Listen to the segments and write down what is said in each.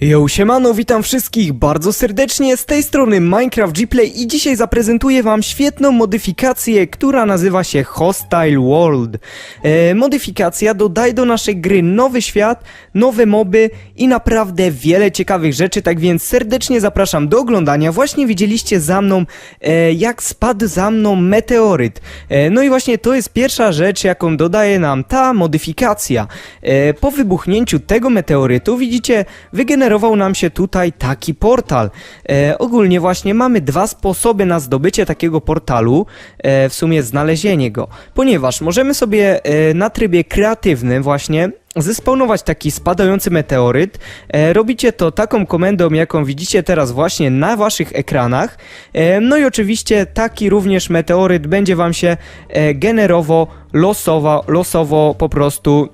Yo, siemano, witam wszystkich bardzo serdecznie, z tej strony Minecraft Gplay i dzisiaj zaprezentuję wam świetną modyfikację, która nazywa się Hostile World. E, modyfikacja dodaje do naszej gry nowy świat, nowe moby i naprawdę wiele ciekawych rzeczy, tak więc serdecznie zapraszam do oglądania. Właśnie widzieliście za mną, e, jak spadł za mną meteoryt. E, no i właśnie to jest pierwsza rzecz, jaką dodaje nam ta modyfikacja. E, po wybuchnięciu tego meteorytu, widzicie, wygenerował nam się tutaj taki portal. E, ogólnie właśnie mamy dwa sposoby na zdobycie takiego portalu, e, w sumie znalezienie go, ponieważ możemy sobie e, na trybie kreatywnym właśnie zespawnować taki spadający meteoryt. E, robicie to taką komendą, jaką widzicie teraz właśnie na waszych ekranach. E, no i oczywiście taki również meteoryt będzie wam się e, generował losowo, losowo po prostu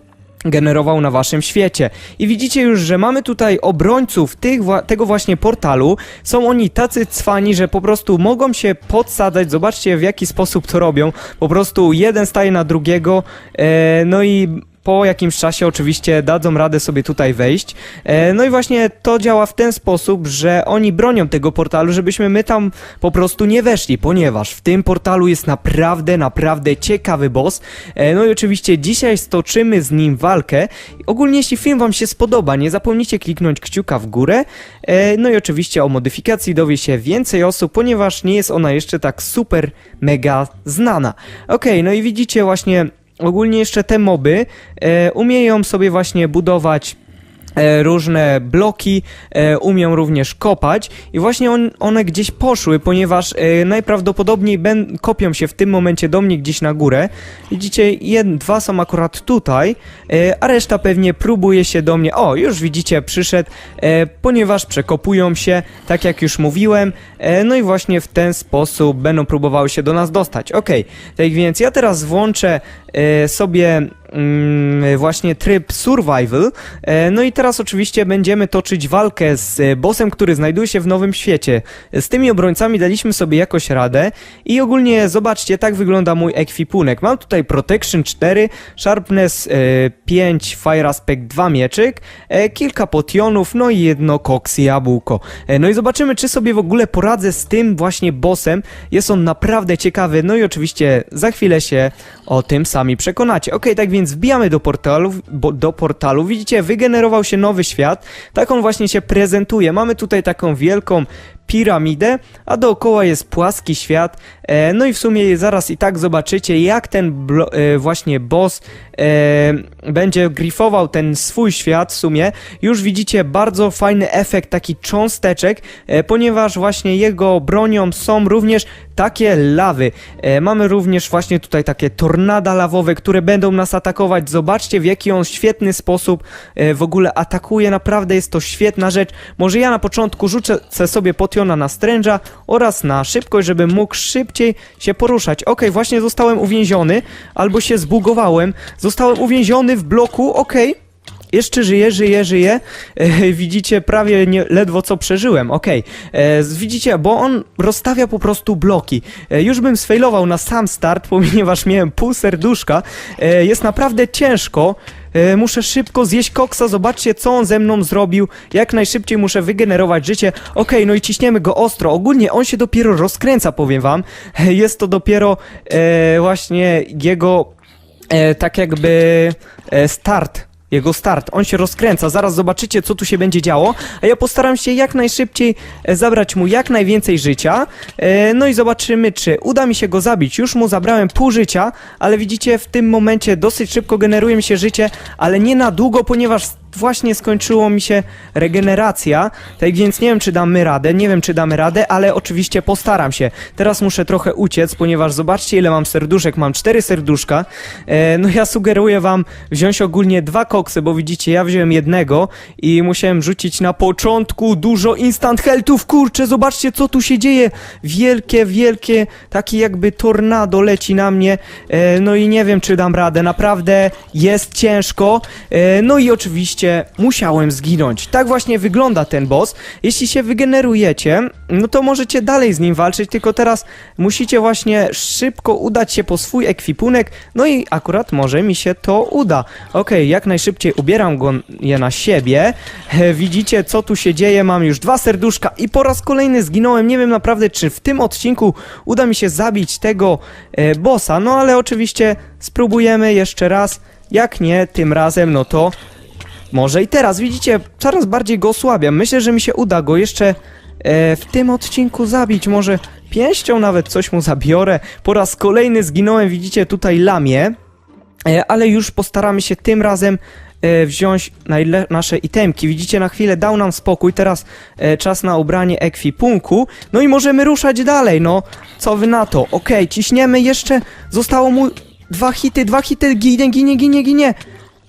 generował na waszym świecie. I widzicie już, że mamy tutaj obrońców tych, tego właśnie portalu. Są oni tacy cwani, że po prostu mogą się podsadzać. Zobaczcie w jaki sposób to robią. Po prostu jeden staje na drugiego, e, no i po jakimś czasie oczywiście dadzą radę sobie tutaj wejść. E, no i właśnie to działa w ten sposób, że oni bronią tego portalu, żebyśmy my tam po prostu nie weszli, ponieważ w tym portalu jest naprawdę, naprawdę ciekawy boss. E, no i oczywiście dzisiaj stoczymy z nim walkę. Ogólnie jeśli film wam się spodoba, nie zapomnijcie kliknąć kciuka w górę. E, no i oczywiście o modyfikacji dowie się więcej osób, ponieważ nie jest ona jeszcze tak super mega znana. Okej, no i widzicie właśnie ogólnie jeszcze te moby e, umieją sobie właśnie budować e, różne bloki, e, umią również kopać i właśnie on, one gdzieś poszły, ponieważ e, najprawdopodobniej ben, kopią się w tym momencie do mnie gdzieś na górę. Widzicie, jed, dwa są akurat tutaj, a reszta pewnie próbuje się do mnie. O, już widzicie, przyszedł, ponieważ przekopują się, tak jak już mówiłem, no i właśnie w ten sposób będą próbowały się do nas dostać. Okej, tak więc ja teraz włączę sobie mm, właśnie tryb survival. E, no i teraz oczywiście będziemy toczyć walkę z e, bossem, który znajduje się w nowym świecie. Z tymi obrońcami daliśmy sobie jakoś radę i ogólnie zobaczcie, tak wygląda mój ekwipunek. Mam tutaj Protection 4, Sharpness e, 5, Fire Aspect 2 mieczyk, e, kilka potionów, no i jedno koks jabłko. E, no i zobaczymy, czy sobie w ogóle poradzę z tym właśnie bossem. Jest on naprawdę ciekawy, no i oczywiście za chwilę się o tym sami przekonacie. Ok, tak więc wbijamy do portalu, bo, do portalu. Widzicie, wygenerował się nowy świat. Tak on właśnie się prezentuje. Mamy tutaj taką wielką piramidę, a dookoła jest płaski świat. E, no i w sumie zaraz i tak zobaczycie, jak ten e, właśnie boss e, będzie grifował ten swój świat w sumie. Już widzicie bardzo fajny efekt taki cząsteczek, ponieważ właśnie jego bronią są również takie lawy. Mamy również właśnie tutaj takie tornada lawowe, które będą nas atakować. Zobaczcie w jaki on świetny sposób w ogóle atakuje. Naprawdę jest to świetna rzecz. Może ja na początku rzucę sobie na stręża oraz na szybkość, żeby mógł szybciej się poruszać. Ok, właśnie zostałem uwięziony, albo się zbugowałem. Zostałem uwięziony w bloku, okej. Jeszcze żyję, żyję, żyję. E, widzicie, prawie nie, ledwo co przeżyłem. Okej. E, z- Widzicie, bo on rozstawia po prostu bloki. E, już bym sfailował na sam start, ponieważ miałem pół serduszka. E, jest naprawdę ciężko. E, Muszę szybko zjeść koksa, zobaczcie co on ze mną zrobił. Jak najszybciej muszę wygenerować życie. Okej, no i ciśniemy go ostro. Ogólnie on się dopiero rozkręca, powiem wam. E, Jest to dopiero e, właśnie jego e, tak jakby e, start. Jego start, on się rozkręca, zaraz zobaczycie co tu się będzie działo, a ja postaram się jak najszybciej e, zabrać mu jak najwięcej życia, e, no i zobaczymy czy uda mi się go zabić, już mu zabrałem pół życia, ale widzicie w tym momencie dosyć szybko generuje mi się życie, ale nie na długo, ponieważ właśnie skończyło mi się regeneracja, tak więc nie wiem czy damy radę, nie wiem czy damy radę, ale oczywiście postaram się. Teraz muszę trochę uciec, ponieważ zobaczcie ile mam serduszek, mam cztery serduszka. E, no ja sugeruję wam wziąć ogólnie dwa koksy, bo widzicie ja wziąłem jednego i musiałem rzucić na początku dużo instant healthów, kurczę, zobaczcie co tu się dzieje. Wielkie, wielkie, takie jakby tornado leci na mnie, e, no i nie wiem czy dam radę, naprawdę jest ciężko. E, no i oczywiście zobaczcie, musiałem zginąć. Tak właśnie wygląda ten boss. Jeśli się wygenerujecie, no to możecie dalej z nim walczyć, tylko teraz musicie właśnie szybko udać się po swój ekwipunek, no i akurat może mi się to uda. Okej, jak najszybciej ubieram go je na siebie. Widzicie, co tu się dzieje, mam już dwa serduszka i po raz kolejny zginąłem. Nie wiem naprawdę, czy w tym odcinku uda mi się zabić tego e, bossa, no ale oczywiście spróbujemy jeszcze raz. Jak nie, tym razem, no to może i teraz. Widzicie, coraz bardziej go osłabiam. Myślę, że mi się uda go jeszcze e, w tym odcinku zabić. Może pięścią nawet coś mu zabiorę. Po raz kolejny zginąłem, widzicie, tutaj lamię. E, ale już postaramy się tym razem e, wziąć nasze itemki. Widzicie, na chwilę dał nam spokój, teraz e, czas na ubranie ekwipunku. No i możemy ruszać dalej, no. Co wy na to? Okej, ciśniemy jeszcze. Zostało mu dwa hity, dwa hity, ginie, ginie, ginie, ginie.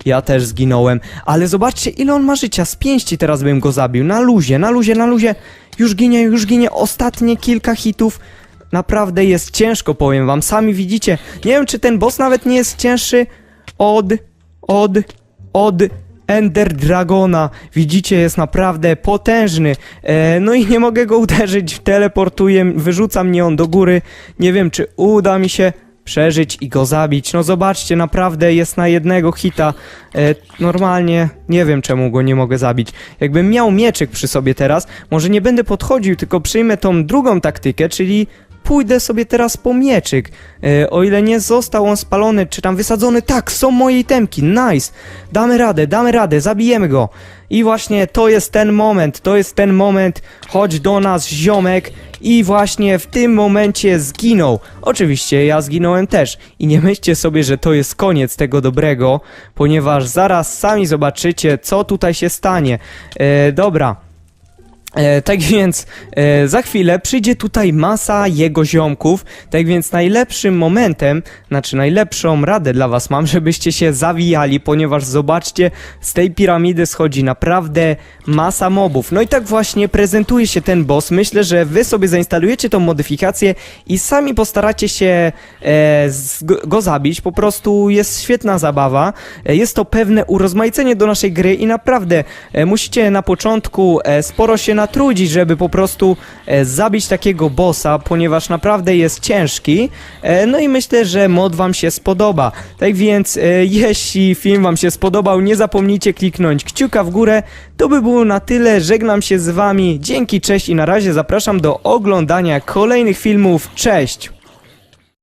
Ja też zginąłem, ale zobaczcie ile on ma życia, z pięści teraz bym go zabił, na luzie, na luzie, na luzie, już ginie, już ginie, ostatnie kilka hitów, naprawdę jest ciężko, powiem wam, sami widzicie, nie wiem czy ten boss nawet nie jest cięższy od, od, od Ender Dragona, widzicie, jest naprawdę potężny, e, no i nie mogę go uderzyć, teleportuję, wyrzuca mnie on do góry, nie wiem czy uda mi się przeżyć i go zabić. No zobaczcie, naprawdę jest na jednego hita. E, normalnie nie wiem czemu go nie mogę zabić. Jakbym miał mieczyk przy sobie teraz, może nie będę podchodził, tylko przyjmę tą drugą taktykę, czyli pójdę sobie teraz po mieczyk. E, o ile nie został on spalony, czy tam wysadzony, tak, są moje itemki, nice. Damy radę, damy radę, zabijemy go. I właśnie to jest ten moment, to jest ten moment, chodź do nas ziomek i właśnie w tym momencie zginął. Oczywiście ja zginąłem też i nie myślcie sobie, że to jest koniec tego dobrego, ponieważ zaraz sami zobaczycie, co tutaj się stanie. E, dobra. E, tak więc e, za chwilę przyjdzie tutaj masa jego ziomków, tak więc najlepszym momentem, znaczy najlepszą radę dla was mam, żebyście się zawijali, ponieważ zobaczcie, z tej piramidy schodzi naprawdę masa mobów. No i tak właśnie prezentuje się ten boss. Myślę, że wy sobie zainstalujecie tą modyfikację i sami postaracie się e, z, go zabić. Po prostu jest świetna zabawa. E, jest to pewne urozmaicenie do naszej gry i naprawdę e, musicie na początku e, sporo się natrudzić, żeby po prostu e, zabić takiego bossa, ponieważ naprawdę jest ciężki. E, no i myślę, że mod wam się spodoba. Tak więc, e, jeśli film wam się spodobał, nie zapomnijcie kliknąć kciuka w górę. To by było na tyle. Żegnam się z wami. Dzięki, cześć i na razie zapraszam do oglądania kolejnych filmów. Cześć!